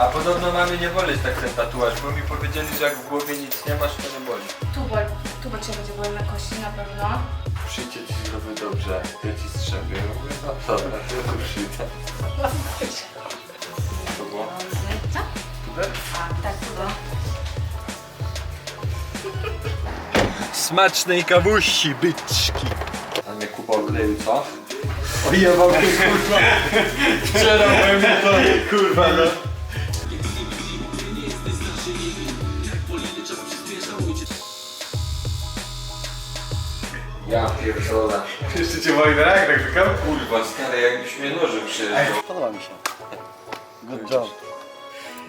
A podobno mamy nie boleć tak ten tatuaż, bo mi powiedzieli, że jak w głowie nic nie masz, to nie boli. Tu boli, tu bo cię będzie boli na kości na pewno. Przyjdzie ci zrobię dobrze, ja ci strzepię. Ja mówię, no dobra, to ja tu przyjdę. To było? Co? A, tak, tu było. Smacznej kawuści, byczki. A mnie Kuba odkleił, co? Ojebał mnie, kurwa. Wczoraj mnie to, kurwa, no. Ja pierdolę. Jeszcze cię boli na jak tak czekam? Kurwa, stary, jakbyś mnie nożem przyjeżdżał. Podoba mi się. Good job.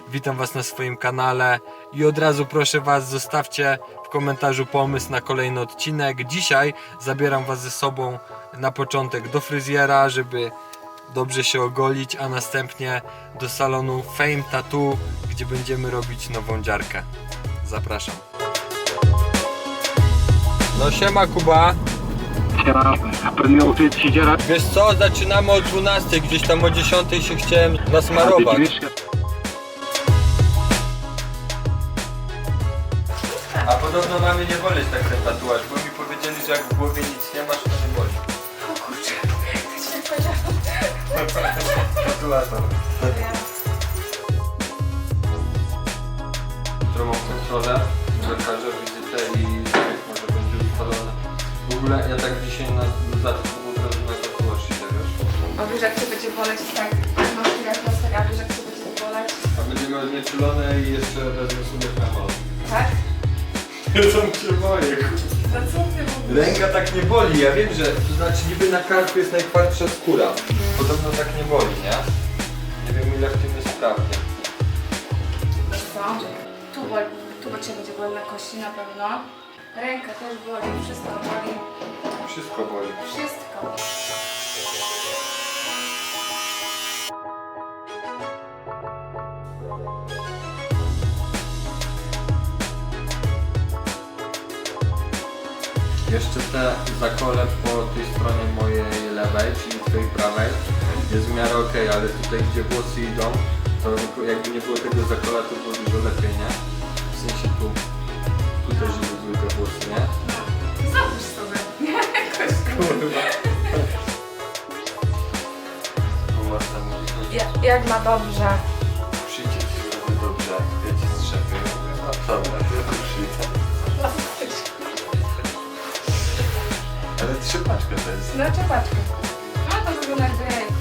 Witam Was na swoim kanale i od razu proszę Was, zostawcie w komentarzu pomysł na kolejny odcinek. Dzisiaj zabieram Was ze sobą na początek do fryzjera, żeby dobrze się ogolić, a następnie do salonu Fame Tattoo, gdzie będziemy robić nową dziarkę. Zapraszam. No siema Kuba. Wiesz co, zaczynamy o 12, gdzieś tam o 10 się chciałem nasmarować. A podobno mamy nie boleć tak ten tatuaż, bo mi powiedzieli, że jak w głowie nic nie masz, to nie boli. O kurczę, tak się nie powiedziałam. Tatuator. Jutro mam kontrolę, lekarza, wizytę i ogóle ja tak dzisiaj na zacznę od razu na tatuaż idę, wiesz? A wiesz jak cię będzie boleć, tak, masz jak tak, a wiesz jak cię będzie boleć, A będzie miał znieczulone i jeszcze wezmę sobie na hol. tak? Ja tam się boję, No co ty mówisz? Ręka tak nie boli, ja wiem, że to znaczy niby na karku jest najtwardsza skóra. Podobno tak nie boli, nie? Nie wiem ile w tym jest prawdy. Wiesz co? Tu boli, tu bo cię będzie boli na kości na pewno. Ręka też boli, wszystko boli. Wszystko boli. Wszystko. Jeszcze te zakole po tej stronie mojej lewej, czyli twojej prawej, jest w miarę ok, ale tutaj gdzie włosy idą, to jakby nie było tego zakola, to było dużo lepiej, nie? W sensie tu, tu też włosy, nie? Załóż sobie. Jakoś. Kurwa. Masz tam Ja, jak ma dobrze. Przyjdzie ci zrobię dobrze, ja ci strzepię. No dobra, to ja tu przyjdę. Ale trzypaczka to jest. No czepaczkę. No to wygląda jak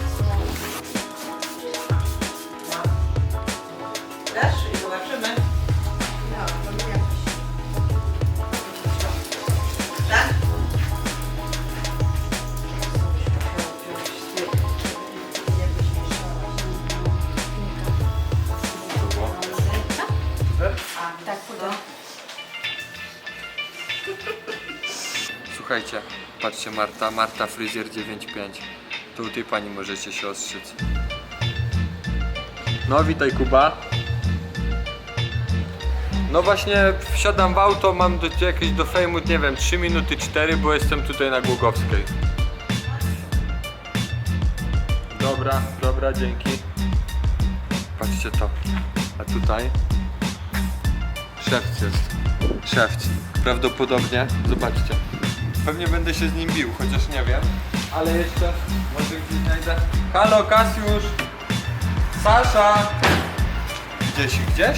Słuchajcie, patrzcie Marta, Marta Fryzjer 95. Tu u tej pani możecie się ostrzyc. No witaj Kuba. No właśnie wsiadam w auto, mam do, jakieś do fejmu, nie wiem, 3 minuty 4, bo jestem tutaj na Głogowskiej. Dobra, dobra, dzięki. Patrzcie to. A tutaj szewc jest. Szewc. Prawdopodobnie, zobaczcie. Pewnie będę się z nim bił, chociaż nie wiem. Ale jeszcze może gdzieś znajdę. Halo Kasiusz! Sasza! Gdzieś, gdzieś?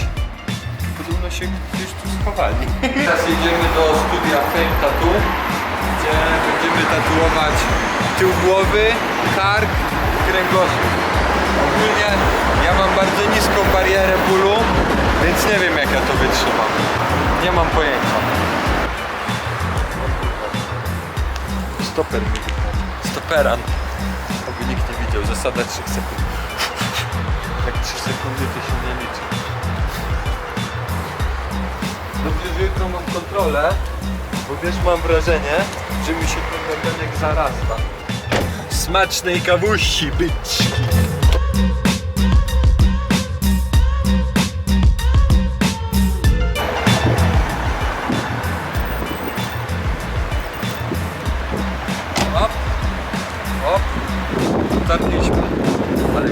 Podobno się gdzieś tu schowali. Teraz jedziemy do studia Fame Tattoo, gdzie będziemy tatuować tył głowy, kark i kręgosłup. Ogólnie ja mam bardzo niską barierę bólu, więc nie wiem jak ja to wytrzymam. Nie mam pojęcia. Stoper. Stoperan. Aby nikt nie widział. Zasada 3 sekund. Jak 3 sekundy to się nie liczy. Dobrze, że jutro mam kontrolę, bo wiesz, mam wrażenie, że mi się ten bębenek zarasta. Smacznej kawuści, byczki!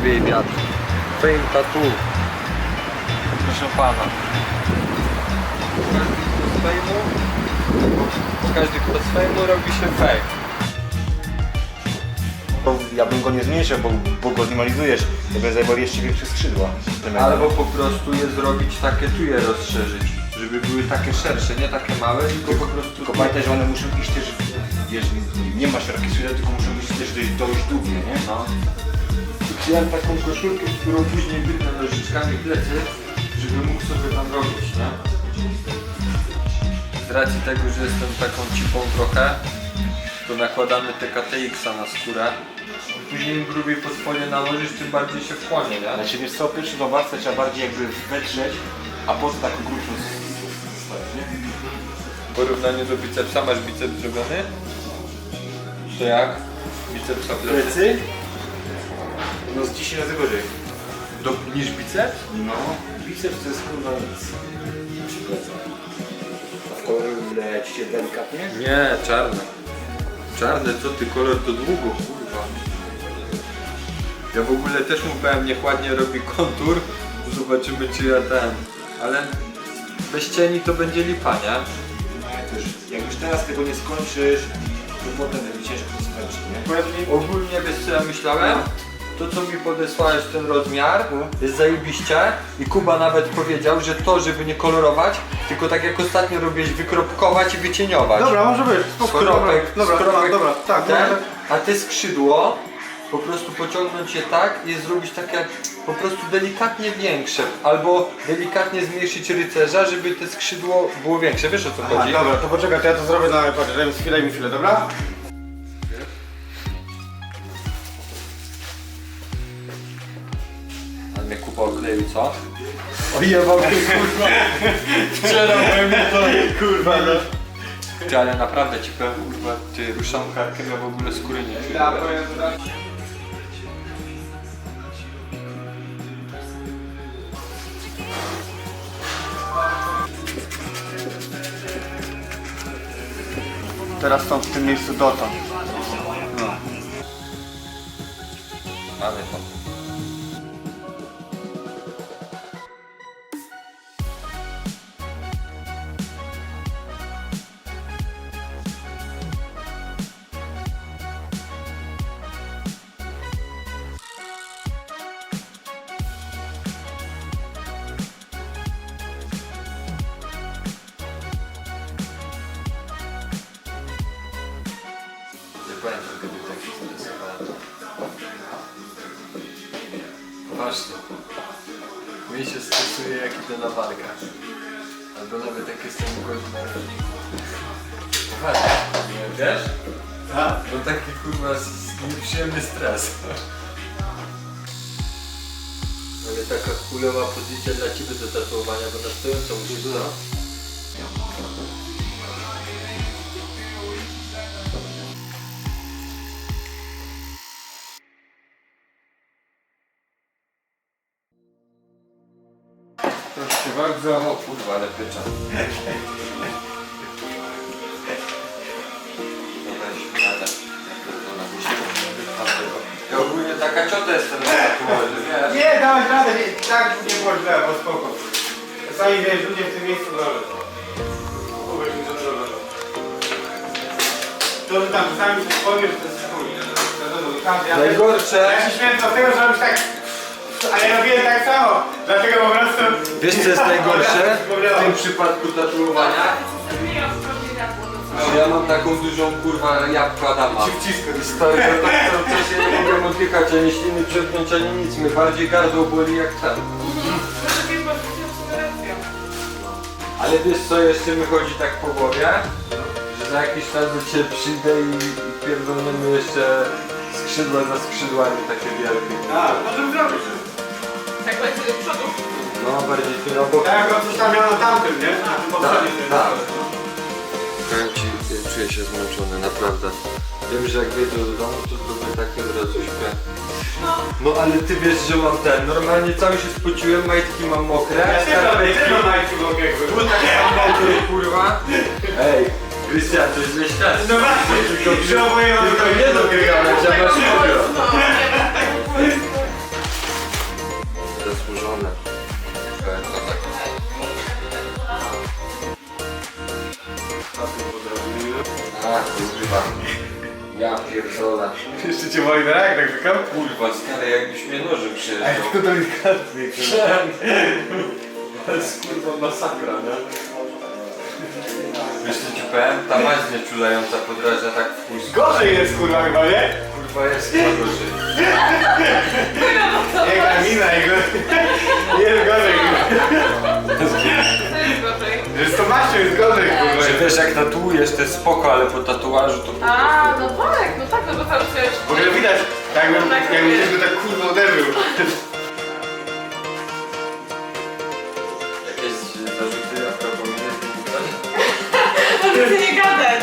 Wieje wiatr. Fame Tattoo. Proszę pana. Każdy kto z fejmu robi się fake. To ja bym go nie zmniejszył, bo, bo go zminimalizujesz. Ja bym zajmował jeszcze większe skrzydła. Tym Albo po prostu je zrobić takie, tu je rozszerzyć. Żeby były takie szersze, nie takie małe, tylko po prostu... Tylko pamiętaj, że one muszą iść też, wiesz, nie ma szerokich skrzydła, tylko muszą iść też dość, dość długie, nie? No. Kupiłem taką koszulkę, którą później wytnę nożyczkami plecy, żeby mógł sobie tam robić, nie? Z racji tego, że jestem taką cipą trochę, to nakładamy te KTX-a na skórę. Później im grubiej pod spodnie nałożysz, tym bardziej się wchłonie, nie? Ale się wiesz co, pierwszy tą warstwę trzeba bardziej jakby wetrzeć, a potem taką grubszą nie? W porównaniu do bicepsa, masz biceps zrobiony? To jak? Bicepsa plecy? Plecy? No z 10 razy gorzej. Do, niż biceps? No, biceps to jest kurwa nic. W kolorze lecicie delikatnie? Nie, czarne. Czarne, co ty, kolor to długo, kurwa. Ja w ogóle też mu powiem, niech ładnie robi kontur. Zobaczymy czy ja ten. Ale bez cieni to będzie lipa, nie? Już, jak już teraz tego nie skończysz, to potem będzie ciężko to skończyć, nie? Ogólnie wiesz co ja myślałem? To co mi podesłałeś ten rozmiar jest zajebiście i Kuba nawet powiedział, że to żeby nie kolorować, tylko tak jak ostatnio robiłeś wykropkować i wycieniować. Dobra, może być, spoko, Skropek, dobra, dobra, skropek, dobra, tak, ten, może- a te skrzydło po prostu pociągnąć je tak i zrobić takie po prostu delikatnie większe, albo delikatnie zmniejszyć rycerza, żeby te skrzydło było większe. Wiesz o co Aha, chodzi? dobra, to poczekaj, to ja to zrobię na iPadzie, daj mi chwilę, daj mi chwilę, dobra? Mnie Kuba okleił, co? Ojebał ty kurwa, wczoraj mnie to, kurwa, no. Ty, ale naprawdę ci powiem, kurwa, ty ruszam karkę, ja w ogóle skóry nie czuję. Teraz są w tym miejscu dotąd. Mamy to. Pamiętam kiedy tak się stresowałem. Właśnie. Mnie się stresuje jak idę na walkę. Albo nawet jak jestem głodny na rolniku. Poważnie, nie wiesz? Tak. No taki kurwa nieprzyjemny stres. Ale taka kulowa pozycja dla ciebie do tatuowania, bo na stojąco musisz to. Ale. Ja ogólnie taka ciota jestem na tatuaży, wiesz? Nie, dałeś radę, nie, tak nie było źle, bo spoko. Czasami wiesz, ludzie w tym miejscu dobrze. Uwierz mi. To, że tam czasami się powiesz, to jest chuj. Wiadomo, i każdy- ja- Najgorsze- Ja się śmieję z tego, że robisz tak... A ja robiłem tak samo, dlatego. Wiesz co jest najgorsze w tym przypadku tatuowania? Ja mam taką dużą kurwa jabłkę Adama. Ci wcisko. Stary, to tak cały czas się nie mogę oddychać, ani śliny przełknąć, ani nic. Mnie bardziej gardło boli jak ten. Ale wiesz co jeszcze mi chodzi tak po głowie? Że za jakiś czas do Ciebie przyjdę i, i jeszcze skrzydła za skrzydłami takie wielkie. A, możemy zrobić. Tak będzie do przodu. No bardziej ty no bo... Tak jak on coś tam miał na tamtym, nie? Na tym poprzednim. tak. Powiem Ci, ja czuję się zmęczony, naprawdę. Wiem, że jak wyjdę do domu, to zrobię takie od razu śpię. No ale ty wiesz, że mam ten, normalnie cały się spociłem, majtki mam mokre, Ja też mam, skarpetki, też mam majki w ogóle jakby. kurwa. Ej, Krystian, to źle świat. No właśnie, że oboje mamy Tylko to nie dogrywamy, że masz mokro. No. Ja kurwa. Ja pierdolę. Jeszcze cię boli na jak tak tylko? Kurwa, stary, jakbyś mnie nożem przejeżdżał. Ej, tylko delikatnie. To jest kurwa masakra, nie? Wiesz co ci powiem? Ta maź nieczulająca podrażnia tak w chuj. Gorzej jest kurwa chyba, nie? Kurwa jest chyba gorzej. Jego mina, jego... Jest gorzej kurwa. To jest gorzej. Że jest kurwa. Wiesz jak tatuujesz to jest spoko, ale po tatuażu to po A, no tak, no tak, no bo tam przecież... W ogóle widać, tak jakbym, jakbym ktoś go tak kurwa uderzył. Jakieś zarzuty a propos mnie? Możecie nie gadać.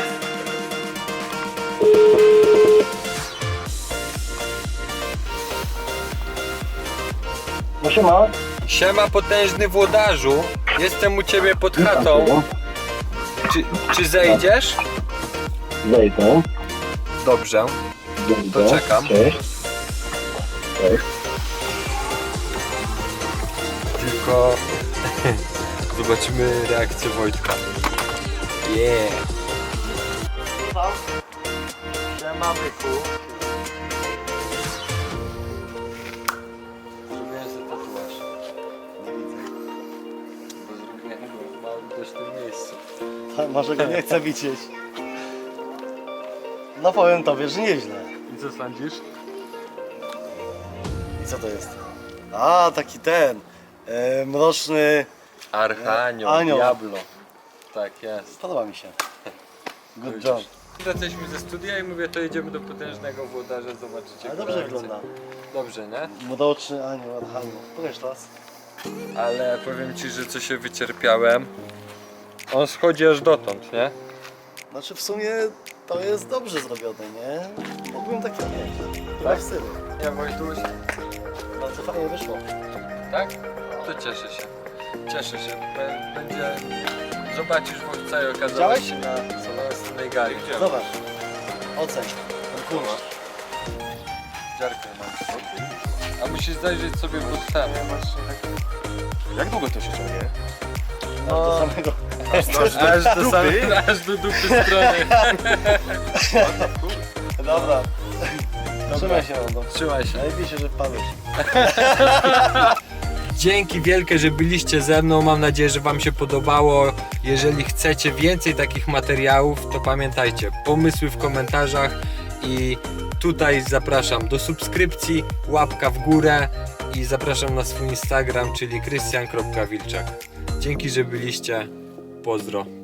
No siema. Siema potężny włodarzu, jestem u ciebie pod chatą. Czy, czy zejdziesz? Wejdę. Dobrze. Wejdę. To czekam. Cześć. Cześć. Tylko zobaczymy reakcję Wojtka. Yeah. Siema byku. Ta, może go nie chcę widzieć. No powiem tobie, że nieźle. I co sądzisz? I co to jest? A, taki ten. E, mroczny. Archanioł, Anioł. Diablo. Tak jest. Podoba mi się. Good job. Wracaliśmy ze studia i mówię, to jedziemy do potężnego włodarza, zobaczycie. Ale dobrze wygląda. Dobrze, nie? Mroczny anioł, archanioł. Pokaż raz. Ale powiem ci, że co się wycierpiałem. On schodzi aż dotąd, nie? Znaczy w sumie to jest dobrze zrobione, nie? Mógłbym takie mieć. Chyba w stylu. Nie, Wojtuś. Bardzo fajnie wyszło. Tak? To cieszę się. Cieszę się. Bę- Będzie... Zobaczysz w całej okazałości na Solonstnej gali. Zobacz. Oceń. Ten kurz. Dziarkę mam. A musisz zajrzeć sobie pod tam. Jak długo to się ciągnie? No. Do samego. Aż do, samej, aż do dupy strony. Dobra. Trzymaj się, Rondo. Trzymaj się. Najlepiej że wpadłeś. Dzięki wielkie, że byliście ze mną. Mam nadzieję, że Wam się podobało. Jeżeli chcecie więcej takich materiałów, to pamiętajcie, pomysły w komentarzach i tutaj zapraszam do subskrypcji, łapka w górę i zapraszam na swój Instagram, czyli krystian.wilczak. Dzięki, że byliście. Pozdro.